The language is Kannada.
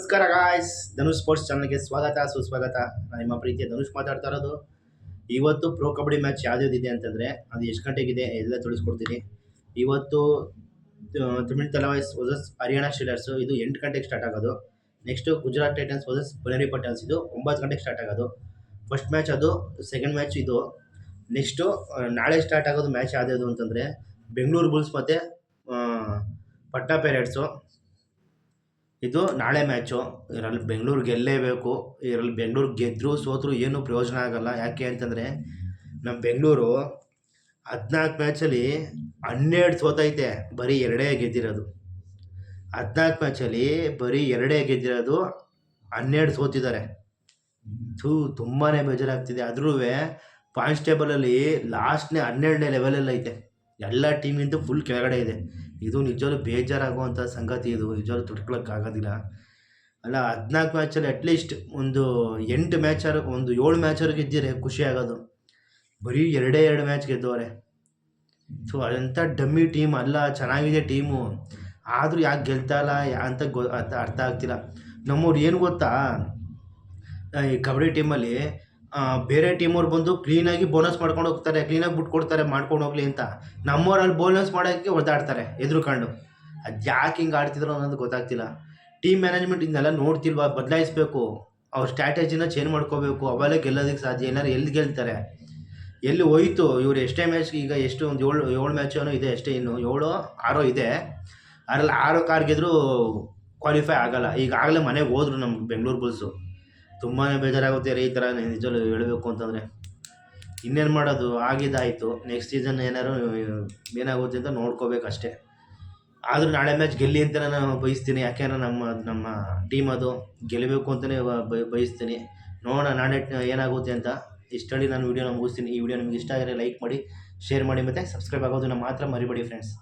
ನಮಸ್ಕಾರ ಗಾಯ್ಸ್ ಧನುಷ್ ಸ್ಪೋರ್ಟ್ಸ್ ಚಾನಲ್ಗೆ ಸ್ವಾಗತ, ಸುಸ್ವಾಗತ. ನಾನು ನಿಮ್ಮ ಪ್ರೀತಿಯ ಧನುಷ್ ಮಾತಾಡ್ತಾ ಇರೋದು. ಇವತ್ತು ಪ್ರೋ ಕಬಡ್ಡಿ ಮ್ಯಾಚ್ ಯಾವ್ದ್ಯಾವ್ದಿದೆ ಅಂತಂದರೆ, ಅದು ಎಷ್ಟು ಗಂಟೆಗಿದೆ ಎಲ್ಲ ತಿಳಿಸ್ಕೊಡ್ತೀನಿ. ಇವತ್ತು ತಮಿಳ್ ತಲವಾಯ್ಸ್ ವರ್ಸಸ್ ಹರಿಯಾಣ ಸ್ಟೀಲರ್ಸು ಇದು ಎಂಟು ಗಂಟೆಗೆ ಸ್ಟಾರ್ಟ್ ಆಗೋದು. ನೆಕ್ಸ್ಟು ಗುಜರಾತ್ ಟೈಟನ್ಸ್ ವರ್ಸಸ್ ಬನೇರಿ ಪಟೇಲ್ಸ್ ಇದು ಒಂಬತ್ತು ಗಂಟೆಗೆ ಸ್ಟಾರ್ಟ್ ಆಗೋದು. ಫಸ್ಟ್ ಮ್ಯಾಚ್ ಅದು ಸೆಕೆಂಡ್ ಮ್ಯಾಚ್ ಇದು. ನೆಕ್ಸ್ಟು ನಾಳೆ ಸ್ಟಾರ್ಟ್ ಆಗೋದು ಮ್ಯಾಚ್ ಯಾವ್ದ್ಯಾವುದು ಅಂತಂದರೆ, ಬೆಂಗಳೂರು ಬುಲ್ಸ್ ಮತ್ತು ಪಟ್ನಾ ಪೇರೆಟ್ಸು ಇದು ನಾಳೆ ಮ್ಯಾಚು ಇದರಲ್ಲಿ ಬೆಂಗಳೂರು ಗೆಲ್ಲೇಬೇಕು. ಇದರಲ್ಲಿ ಬೆಂಗಳೂರು ಗೆದ್ದರೂ ಸೋತರು ಏನೂ ಪ್ರಯೋಜನ ಆಗಲ್ಲ. ಯಾಕೆ ಅಂತಂದರೆ ನಮ್ಮ ಬೆಂಗಳೂರು ಹದಿನಾಲ್ಕು ಮ್ಯಾಚಲ್ಲಿ ಹನ್ನೆರಡು ಸೋತೈತೆ. ಬರೀ ಎರಡೇ ಗೆದ್ದಿರೋದು. ಹದಿನಾಲ್ಕು ಮ್ಯಾಚಲ್ಲಿ ಬರೀ ಎರಡೇ ಗೆದ್ದಿರೋದು ಹನ್ನೆರಡು ಸೋತಿದ್ದಾರೆ. ಥೂ ತುಂಬಾ ಬೇಜಾರಾಗ್ತಿದೆ. ಆದ್ರೂ ಕಾನ್ಸ್ಟೇಬಲಲ್ಲಿ ಲಾಸ್ಟ್ನೇ ಹನ್ನೆರಡನೇ ಲೆವೆಲಲ್ಲಿ ಐತೆ ಎಲ್ಲ ಟೀಮಿಂದ ಫುಲ್ ಕೆಳಗಡೆ ಇದೆ. ಇದು ನಿಜವಾಗ್ಲೂ ಬೇಜಾರಾಗುವಂಥ ಸಂಗತಿ ಇದು. ನಿಜವಾಗ್ಲೂ ತುಡ್ಕೊಳಕ್ಕಾಗೋದಿಲ್ಲ. ಅಲ್ಲ, ಹದಿನಾಲ್ಕು ಮ್ಯಾಚಲ್ಲಿ ಅಟ್ಲೀಸ್ಟ್ ಒಂದು ಎಂಟು ಮ್ಯಾಚರ್ ಒಂದು ಏಳು ಮ್ಯಾಚರ್ ಗೆದ್ದಿರೆ ಖುಷಿ ಆಗೋದು. ಬರೀ ಎರಡೇ ಎರಡು ಮ್ಯಾಚ್ ಗೆದ್ದವ್ರೆ. ಸೊ ಅದಂಥ ಡಮ್ಮಿ ಟೀಮ್ ಅಲ್ಲ, ಚೆನ್ನಾಗಿದೆ ಟೀಮು ಆದರೂ ಯಾಕೆ ಗೆಲ್ತಾ ಇಲ್ಲ, ಯಾ ಅಂತ ಗೊ ಅರ್ಥ ಆಗ್ತಿಲ್ಲ. ನಮ್ಮವ್ರು ಏನು ಗೊತ್ತಾ? ಈ ಕಬಡ್ಡಿ ಟೀಮಲ್ಲಿ ಬೇರೆ ಟೀಮವ್ರು ಬಂದು ಕ್ಲೀನಾಗಿ ಬೋನಸ್ ಮಾಡ್ಕೊಂಡು ಹೋಗ್ತಾರೆ ಕ್ಲೀನಾಗಿ ಬಿಟ್ಟು ಕೊಡ್ತಾರೆ, ಮಾಡ್ಕೊಂಡು ಹೋಗ್ಲಿ ಅಂತ ನಮ್ಮವ್ರು ಅಲ್ಲಿ ಬೋನಸ್ ಮಾಡೋಕ್ಕೆ ಒದ್ದಾಡ್ತಾರೆ, ಎದುರುಕೊಂಡು. ಅದು ಯಾಕೆ ಹಿಂಗೆ ಆಡ್ತಿದ್ರು ಅನ್ನೋದು ಗೊತ್ತಾಗ್ತಿಲ್ಲ. ಟೀಮ್ ಮ್ಯಾನೇಜ್ಮೆಂಟ್ ಇದನ್ನೆಲ್ಲ ನೋಡ್ತಿಲ್ವಾ, ಬದಲಾಯಿಸ್ಬೇಕು. ಅವ್ರ ಸ್ಟ್ರಾಟಜಿನ ಚೇಂಜ್ ಮಾಡ್ಕೋಬೇಕು ಅವೆಲ್ಲ ಗೆಲ್ಲೋದಕ್ಕೆ ಸಾಧ್ಯ ಏನಾರು ಎಲ್ಲಿ ಗೆಲ್ತಾರೆ. ಎಲ್ಲಿ ಹೋಯ್ತು, ಇವ್ರು ಎಷ್ಟೇ ಮ್ಯಾಚ್ ಈಗ ಎಷ್ಟು ಒಂದು ಏಳು ಏಳು ಮ್ಯಾಚ್ ಏನೋ ಇದೆ ಅಷ್ಟೇ ಇನ್ನು, ಏಳು, ಆರೋ ಇದೆ. ಅದರಲ್ಲಿ ಆರೋ ಕಾರ್ ಗೆದ್ರು ಕ್ವಾಲಿಫೈ ಆಗಲ್ಲ. ಈಗಾಗಲೇ ಮನೆಗೆ ಹೋದ್ರು ನಮ್ಮ ಬೆಂಗಳೂರು ಬುಲ್ಸು ತುಂಬಾ ಬೇಜಾರಾಗುತ್ತೆ ರೀ ಈ ಥರ ನಿಜವೂ ಹೇಳಬೇಕು ಅಂತಂದರೆ. ಇನ್ನೇನು ಮಾಡೋದು? ಆಗಿದ್ದಾಯಿತು. ನೆಕ್ಸ್ಟ್ ಸೀಸನ್ ಏನಾದ್ರು ಏನಾಗುತ್ತೆ ಅಂತ ನೋಡ್ಕೋಬೇಕಷ್ಟೇ. ಆದರೂ ನಾಳೆ ಮ್ಯಾಚ್ ಗೆಲ್ಲಿ ಅಂತ ನಾನು ಬಯಸ್ತೀನಿ. ಯಾಕೆಂದ್ರೆ ನಮ್ಮ ನಮ್ಮ ಟೀಮ್ ಅದು ಗೆಲ್ಲಬೇಕು ಅಂತಲೇ ಬಯಸ್ತೀನಿ. ನೋಡೋಣ ನಾಳೆ ಏನಾಗುತ್ತೆ ಅಂತ. ಇಷ್ಟಲ್ಲಿ ನಾನು ವೀಡಿಯೋನ ಮುಗಿಸ್ತೀನಿ. ಈ ವಿಡಿಯೋ ನಿಮ್ಗೆ ಇಷ್ಟ ಆಗಿದ್ರೆ ಲೈಕ್ ಮಾಡಿ ಶೇರ್ ಮಾಡಿ ಮತ್ತು ಸಬ್ಸ್ಕ್ರೈಬ್ ಆಗೋದನ್ನು ಮಾತ್ರ ಮರಿಬೇಡಿ ಫ್ರೆಂಡ್ಸ್